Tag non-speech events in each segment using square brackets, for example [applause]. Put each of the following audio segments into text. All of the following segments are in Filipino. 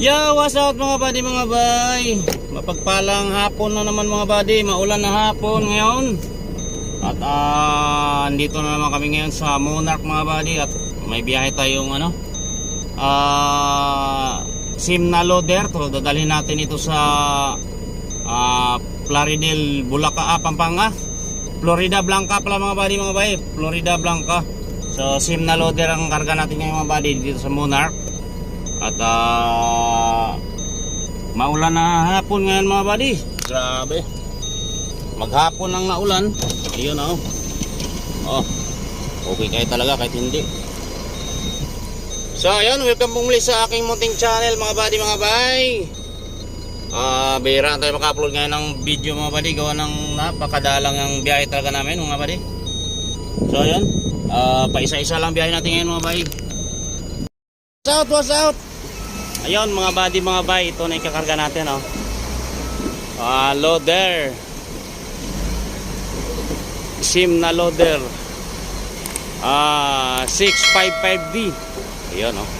Yo, what's up mga buddy mga bay? Mapagpalang hapon na naman mga buddy, maulan na hapon ngayon. At ah, andito na naman kami ngayon sa Monarch mga buddy at may biyahe tayong ano ah Simna loader to dadalhin natin ito sa ah Plaridel, Bulaca, ah, Pampanga. Florida Blanca pala mga buddy mga bay, Florida Blanca. So Simna loader ang karga natin ngayon mga buddy dito sa Monarch. At ah maulan na hapon ngayon mga buddy. Grabe. Maghapon ang naulan. Ayun oh. Oh. Okay kayo talaga kahit hindi. So ayun, welcome po muli sa aking munting channel mga buddy mga bay. Ah, bihira tayo maka-upload ngayon ng video mga buddy gawa ng napakadalang ang biyahe talaga namin mga buddy. So ayun, ah paisa-isa lang biyahe natin ngayon mga buddy. What's out, what's out? Ayun mga buddy mga bay, ito na ikakarga natin oh. Ah, loader. Sim na loader. Ah, 655D. Ayun oh.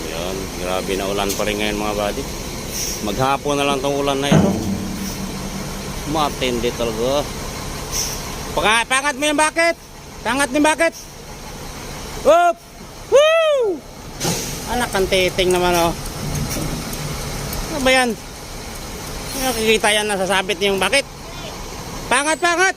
Ayun, grabe na ulan pa rin ngayon mga buddy. Maghapon na lang tong ulan na ito. Matindi talaga. Paka, pangat mo yung bucket. Pangat mo yung bucket. Up! Woo! Anak ang titing naman oh. Ano ba yan? Nakikita yan nasasabit yung bucket. Pangat, pangat!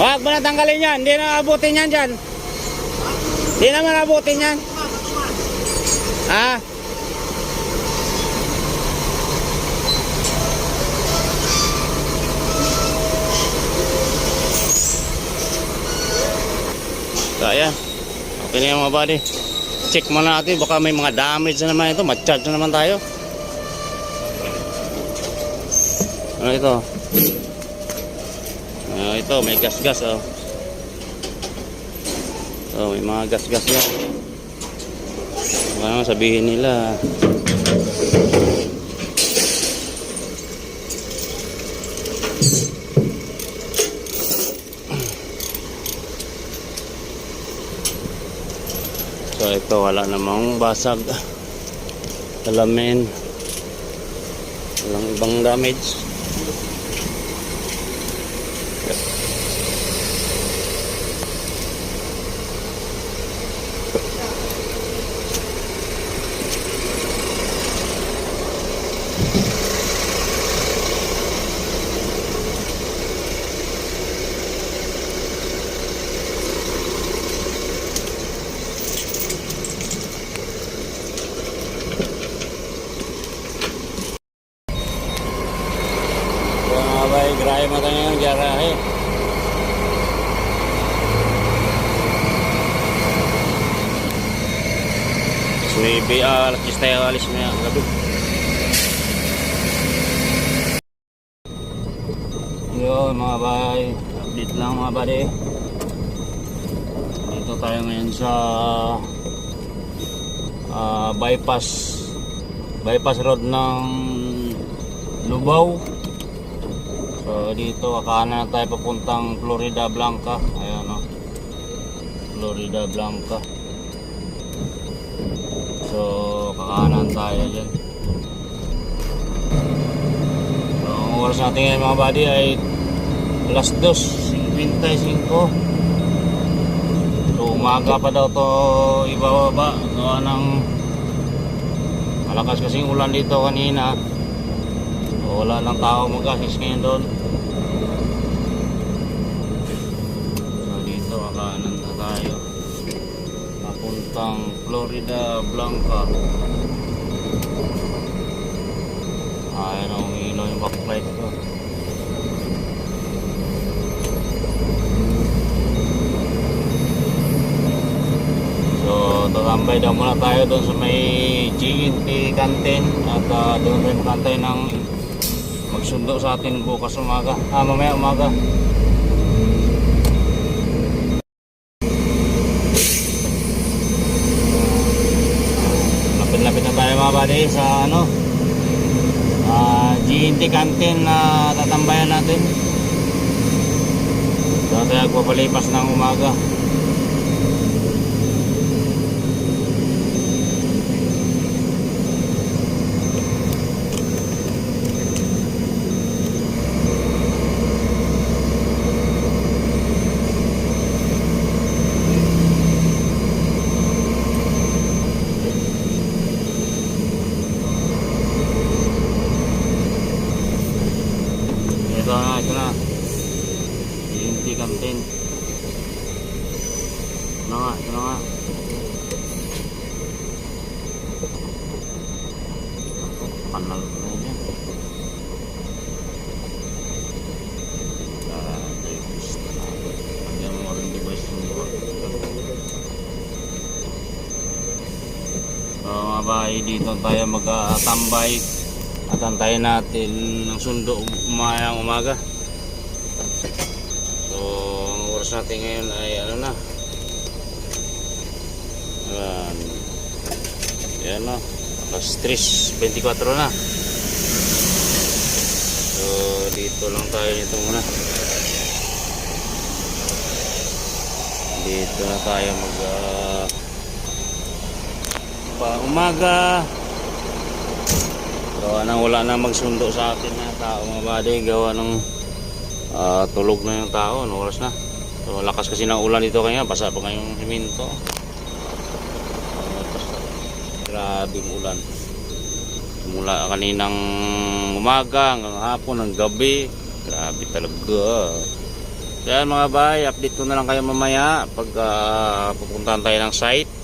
Huwag mo na tanggalin yan. Hindi na abutin yan dyan. Hindi naman abutin yan. Ah. So, ayan. Okay na yung mga buddy. Check muna natin. Baka may mga damage na naman ito. Mag-charge na naman tayo. Ano ito? Ah, ito, may gas-gas oh. Oh, may mga gas-gas yan. Baka sabihin nila. So ito wala namang basag. Alamin. Walang ibang damage. Grabe, grabe mata ngayon, garahe. Suibi, ah, alas 10 tayo alis mo yan, gabi. Yun, mga bay, update lang mga buddy. Dito tayo ngayon sa ah, bypass bypass road ng Lubao. So dito kakanan na tayo papuntang Florida Blanca. Ayan o. Florida Blanca. So kakanan tayo dyan. So ang oras natin ngayon mga buddy ay alas 2.55. So umaga pa daw to ibababa. Gawa ng Malakas kasing ulan dito kanina. So, wala lang tao mag-assist ngayon doon. So, makanan na tayo. Papuntang Florida Blanca. Ayun ang ilaw backlight. So, tatambay daw muna tayo doon sa may GNT canteen at uh, doon tayo makantay ng magsundo sa atin bukas umaga. Ah, mamaya umaga. Na tayo sa ano ah GNT canteen na tatambayan natin. Doon tayo magpapalipas ng umaga. Bahay, dito tayo magtambay at antayin natin ng sundo umayang umaga. So, ang oras natin ngayon ay ano na? Ayan. Ayan na. Alas 3.24 na. So, dito lang tayo nito muna. Dito na tayo mag ah, pa umaga. Gawa nang wala na magsundo sa atin na tao mga buddy. Gawa ng ah, tulog na yung tao. Ano oras na? So, lakas kasi ng ulan dito kaya. Basa pa ngayong siminto. Uh, grabing ulan. Mula kaninang umaga hanggang hapon, hanggang gabi. Grabe talaga. Kaya mga bay, update ko na lang kayo mamaya pag ah, pupuntahan tayo ng site.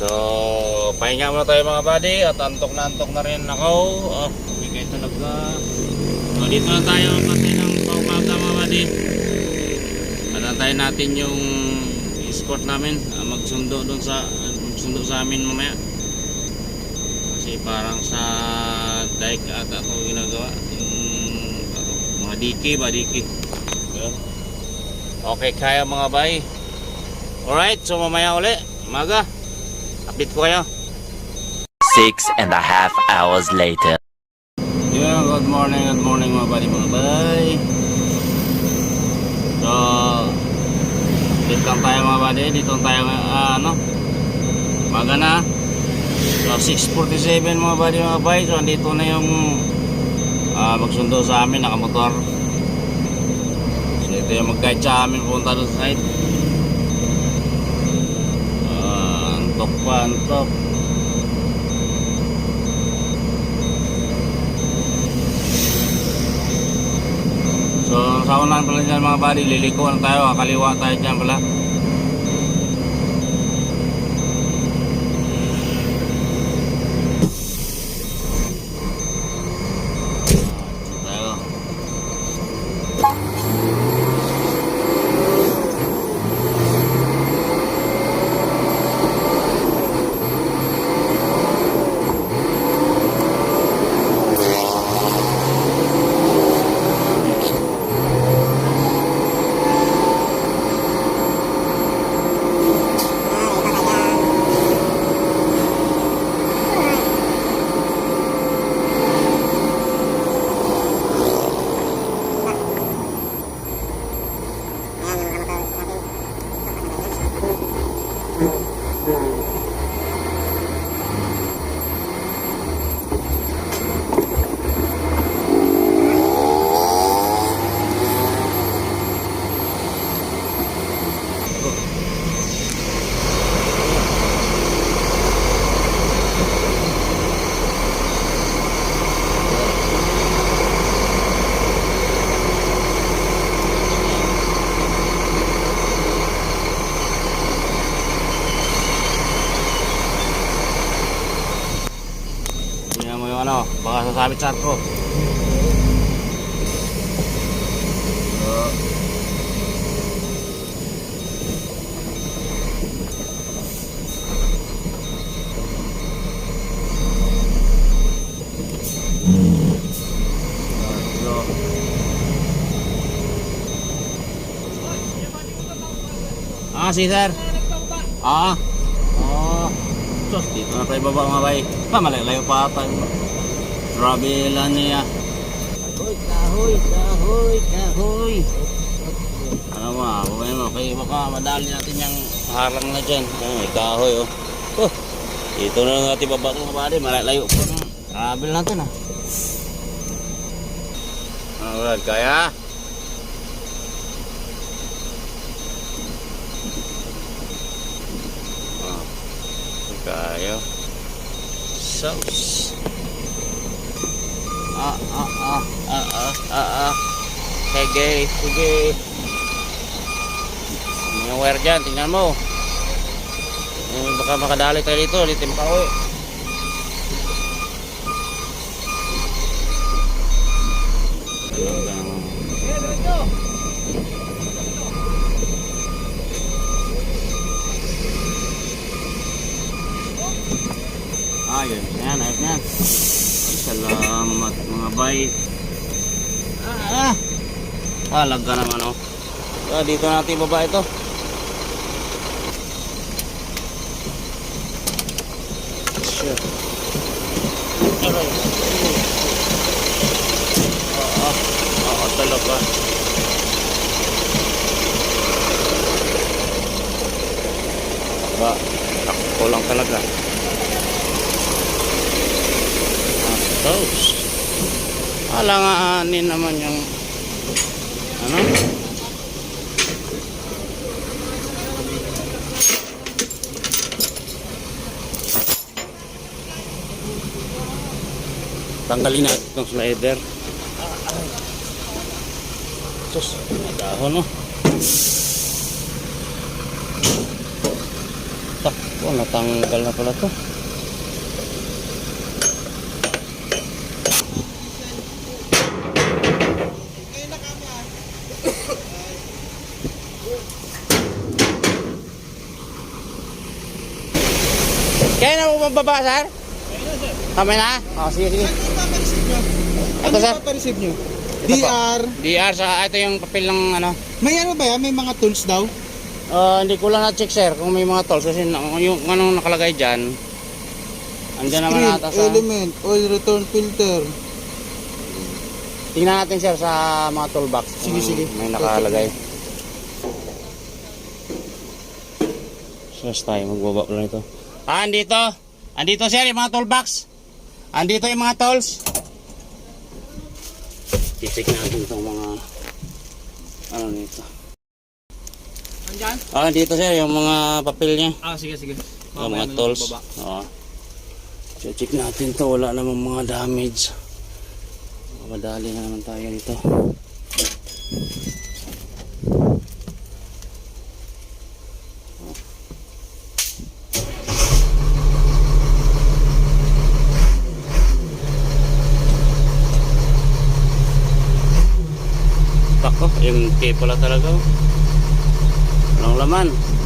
So, pahinga muna tayo mga buddy at antok na antok na rin ako. Oh, bigay talaga. So, dito na tayo kasi ng paumaga mga buddy. At antayin natin yung escort namin ah, magsundo doon sa magsundo sa amin mamaya. Kasi parang sa dike at ako ginagawa yung ano, mga diki ba diki. Okay kaya mga bay. Alright, so mamaya uli. Umaga. Update ko kayo. Six and a half hours later. Yeah, good morning, good morning mga buddy mga bay. So, dito lang tayo mga buddy. Dito lang tayo, ah, ano, maga na. So, 6.47 mga buddy mga bay. So, andito na yung ah, magsundo sa amin, nakamotor. So, ito yung mag-guide sa amin punta doon sa site. Antok antok. So sa unahan pala dyan mga buddy, liliko na tayo, kakaliwa tayo dyan pala. Mm-hmm. Ano, baka sasabit sa arko. Ah, si sir. Ah. Ah. Sos, dito na tayo baba mga bay. Pa, malalayo pa ata. Grabe lang niya. Kahoy, kahoy, kahoy, kahoy. Ano mo, buhay mo. Kaya baka madali natin yung harang na dyan. Ayun, may kahoy oh. Oh, dito na lang natin baba mga bali. Malalayo pa ng travel natin ah. Alright, kaya. Ah, kaya. Sauce. Ah, ah, ah, ah, ah, ah, ah. Sige, sige. Wire dyan, tingnan mo. Eh, baka makadali tayo dito, dito makauwi. Ayun, yan, ayos na. Salamat mga bay. Ah, ah. Halaga naman oh. Ah, dito natin baba ito. Sure. Aray. Oo, oo talaga. Ba, takpo lang talaga. Ah, toast. Alanganin naman yung ano? Tanggalin natin itong slider. Sus, dahon no. Takpo, natanggal na pala to. Kaya na mo baba, sir? Kami na? Oh, sige, sige. Ito, sir. Papareceive nyo? Ito po. DR. DR sa ito yung papel ng ano. May ano ba yan? May mga tools daw? Ah, hindi ko lang na-check sir kung may mga tools kasi na- yung anong nakalagay diyan. Andiyan naman Screen, ata sa element, oil return filter. Tingnan natin sir sa mga toolbox. Sige, kung sige. May nakalagay. Sus tayo, magbaba ko lang ito. Ah, andito. Andito sir, yung mga toolbox. Andito yung mga tools. I-check natin itong mga ano nito. Andyan? Ah, dito sir, yung mga papel niya. Ah, sige, sige. Yung mga tools. Oo. So, check natin to. Wala namang mga damage. Madali na naman tayo dito. Pala talaga. oh. Walang laman.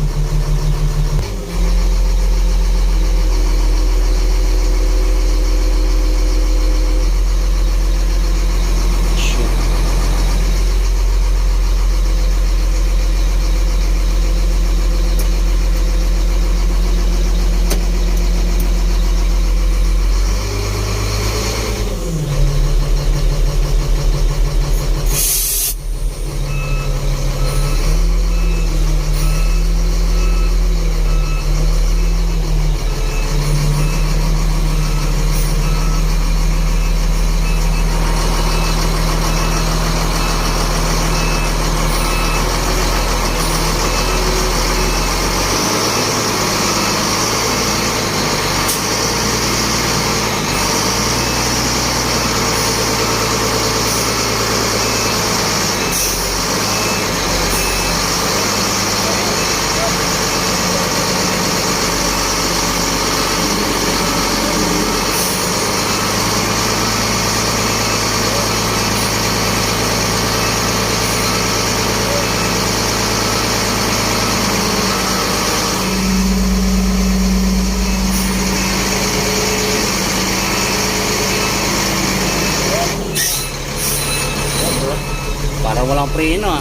Walang preno.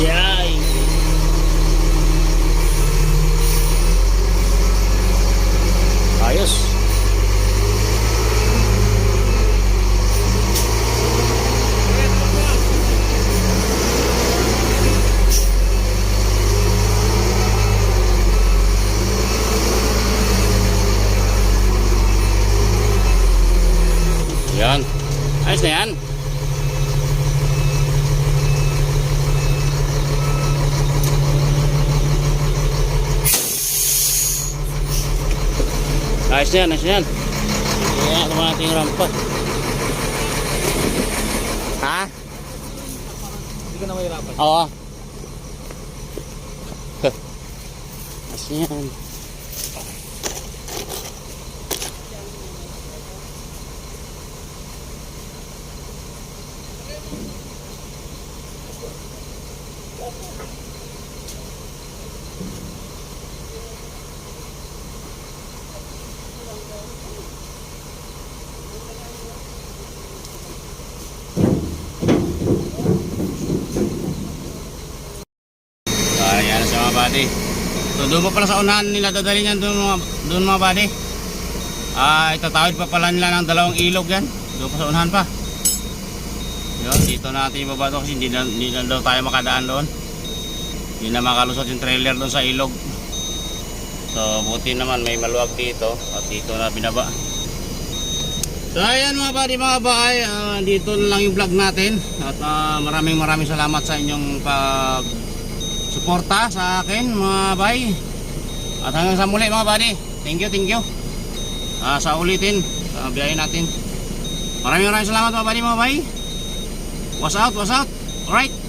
Yay! Ayos. Yan. Ayos na yan. Ayos na yan, ayos na yan. Kaya naman natin yung rampa. Ha? Hindi ka na mahirapan. Oo. [laughs] Ayos na yan. Ayan sa mga buddy. So doon pa pala sa unahan nila dadalhin yan doon mga, doon mga buddy. Ah, itatawid pa pala nila ng dalawang ilog yan. Doon pa sa unahan pa. Yun, dito natin ibaba to kasi hindi na, hindi na daw tayo makadaan doon. Hindi na makalusot yung trailer doon sa ilog. So buti naman may maluwag dito at dito na binaba. So ayan mga buddy mga bahay, ah, dito na lang yung vlog natin at ah, maraming maraming salamat sa inyong pag suporta sa akin mga bay. At hanggang sa muli mga buddy. Thank you, thank you. Ah, sa ulitin, sa biyahe natin. Maraming maraming salamat mga buddy mga bay. Was out, was out. Alright.